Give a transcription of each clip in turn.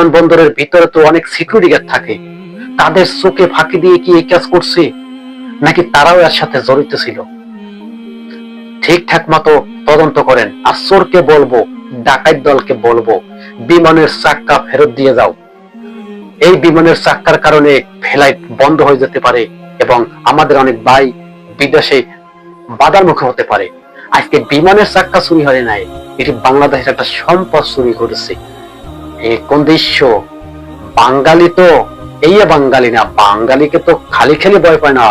বিমানবন্দরের ভিতরে তো অনেক সিকিউরিটি গার্ড থাকে। তাদের চোখে ফাঁকি দিয়ে কি এই কাজ করছে? নাকি তারাও এর সাথে জড়িত ছিল? ঠিকঠাক মতো তদন্ত করেন। আর বলব, ডাকাত দলকে বলব, বিমানের চাক্কা ফেরত দিয়ে যাও। এই বিমানের চাক্কার কারণে ফ্লাইট বন্ধ হয়ে যেতে পারে এবং আমাদের অনেক ভাই বিদেশে বাধার মুখে হতে পারে। আজকে বিমানের চাক্কা চুরি হয় নাই, এটি বাংলাদেশের একটা সম্পদ চুরি করেছে এ কোন দৃশ্য বাঙালি তো, এই বাঙালি না, বাঙালিকে তো খালি খালি ভয় পায় না,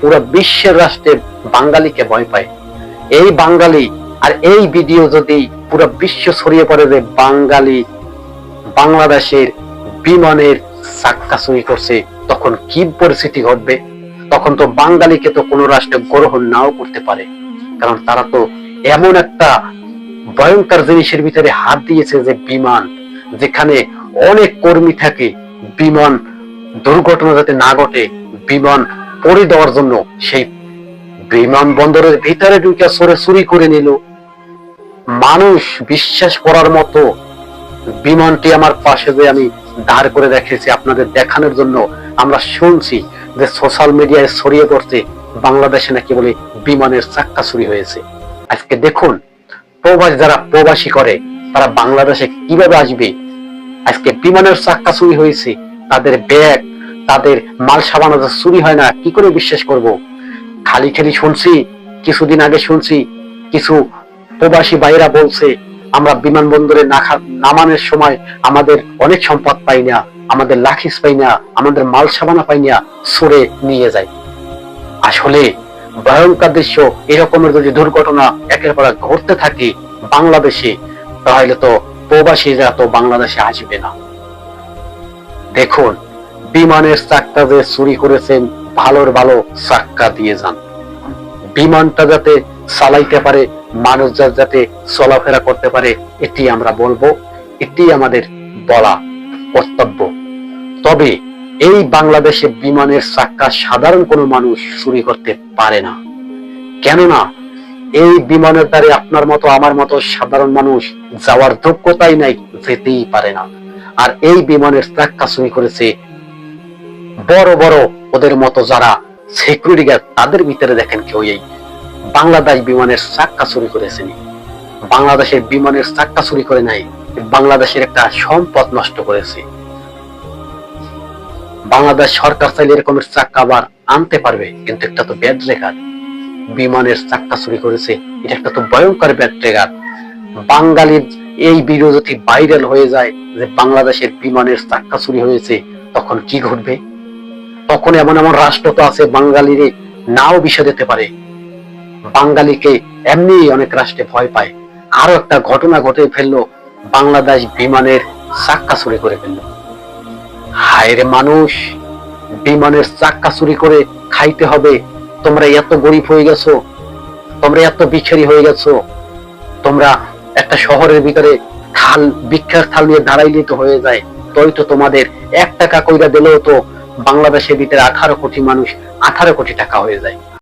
পুরো বিশ্বের রাষ্ট্রে বাঙালিকে ভয় পায়। এই বাঙালি আর এই ভিডিও যদি পুরো বিশ্ব ছড়িয়ে পড়ে যে বাঙালি বাংলাদেশের বিমানের চাক্কা চুরি করছে, তখন কি পরিস্থিতি ঘটবে? তখন তো বাঙালিকে তো কোনো রাষ্ট্র গ্রহণ নাও করতে পারে। কারণ তারা তো এমন একটা ভয়ঙ্কর জিনিসের ভিতরে হাত দিয়েছে যে বিমান যেখানে অনেক কর্মী থাকে, বিমান দুর্ঘটনা যাতে না ঘটে, বিমান পড়ে দেওয়ার জন্য সেই বিমান বন্দরের ভিতরে ঢুকে সরে চুরি করে নিল। মানুষ বিশ্বাস করার মতো বিমানটি আমার পাশে যে আমি দাঁড় করে রেখেছি। আপনাদের দেখানোর জন্য আমরা শুনছি যে সোশ্যাল মিডিয়ায় ছড়িয়ে পড়ছে, বাংলাদেশে নাকি বলে বিমানের চাক্কা চুরি হয়েছে। আজকে দেখুন, প্রবাস যারা প্রবাসী করে তারা বাংলাদেশে কীভাবে আসবে? আজকে বিমানের চাক্কা চুরি হয়েছে, তাদের ব্যাগ, তাদের মাল সাবানো চুরি হয় না, কি করে বিশ্বাস করব? খালি খালি শুনছি, কিছুদিন আগে শুনছি, কিছু প্রবাসী ভাইরা বলছে, আমরা বিমানবন্দরে নামানোর সময় আমাদের অনেক সম্পদ পাই না, আমাদের লাখিস পাই না, আমাদের মাল সাবানা পাই না সরে নিয়ে যায়। আসলে ভয়ঙ্কর দৃশ্য, এরকমের যদি দুর্ঘটনা একের পর ঘটতে থাকে বাংলাদেশে তাহলে তো প্রবাসীরা তো বাংলাদেশে আসবে না। দেখুন, বিমানের চাক্কা যে চুরি করেছেন, ভালোর ভালো চাক্কা দিয়ে যান। বিমানটা যাতে চালাইতে পারে মানুষ যাতে চলাফেরা করতে পারে, এটি আমরা বলব, এটি আমাদের বলা কর্তব্য। তবে এই বাংলাদেশে বিমানের চাক্কা সাধারণ কোনো মানুষ চুরি করতে পারে না। কেননা এই বিমানের দ্বারে আপনার মতো, আমার মতো সাধারণ মানুষ যাওয়ার যোগ্যতাই নাই, যেতেই পারে না। আর এই বিমানের চাক্কা চুরি করেছে বড় বড় ওদের মতো যারা সিকিউরিটি গার্ড তাদের ভিতরে দেখেন কেউ এই বাংলাদেশ বিমানের চাক্কা চুরি করেছেন বাংলাদেশের বিমানের চাক্কা চুরি করে নাই, বাংলাদেশের একটা সম্পদ নষ্ট করেছে। বাংলাদেশ সরকার চাইলে এরকমের চাক্কা আবার আনতে পারবে, কিন্তু একটা তো ব্যাড রেখার বিমানের চাক্কা চুরি করেছে। এটা একটা তো ভয়ঙ্কর ব্যাড রেখার বাঙালির এই ভিডিও যদি ভাইরাল হয়ে যায় যে বাংলাদেশের বিমানের চাক্কা চুরি হয়েছে, তখন কি ঘটবে? তখন এমন এমন রাষ্ট্র তো আছে বাঙালির নাও বিষয় দিতে পারে। বাঙালিকে এমনি অনেক রাষ্ট্রে ভয় পায়। আরও একটা ঘটনা ঘটে ফেলল, বাংলাদেশ বিমানের চাক্কা চুরি করে ফেলল। হায় রে মানুষ, বিমানের চাক্কা চুরি করে খাইতে হবে তোমরা এত গরিব হয়ে গেছো, তোমরা এত বিচ্ছারি হয়ে গেছো, তোমরা একটা শহরের ভিতরে থাল ভিক্ষার থাল নিয়ে দাঁড়াইলে তো হয়ে যায়। তোই তো তোমাদের এক টাকা কইরা দিলেও তো বাংলাদেশের ভিতরে আঠারো কোটি মানুষ আঠারো কোটি টাকা হয়ে যায়।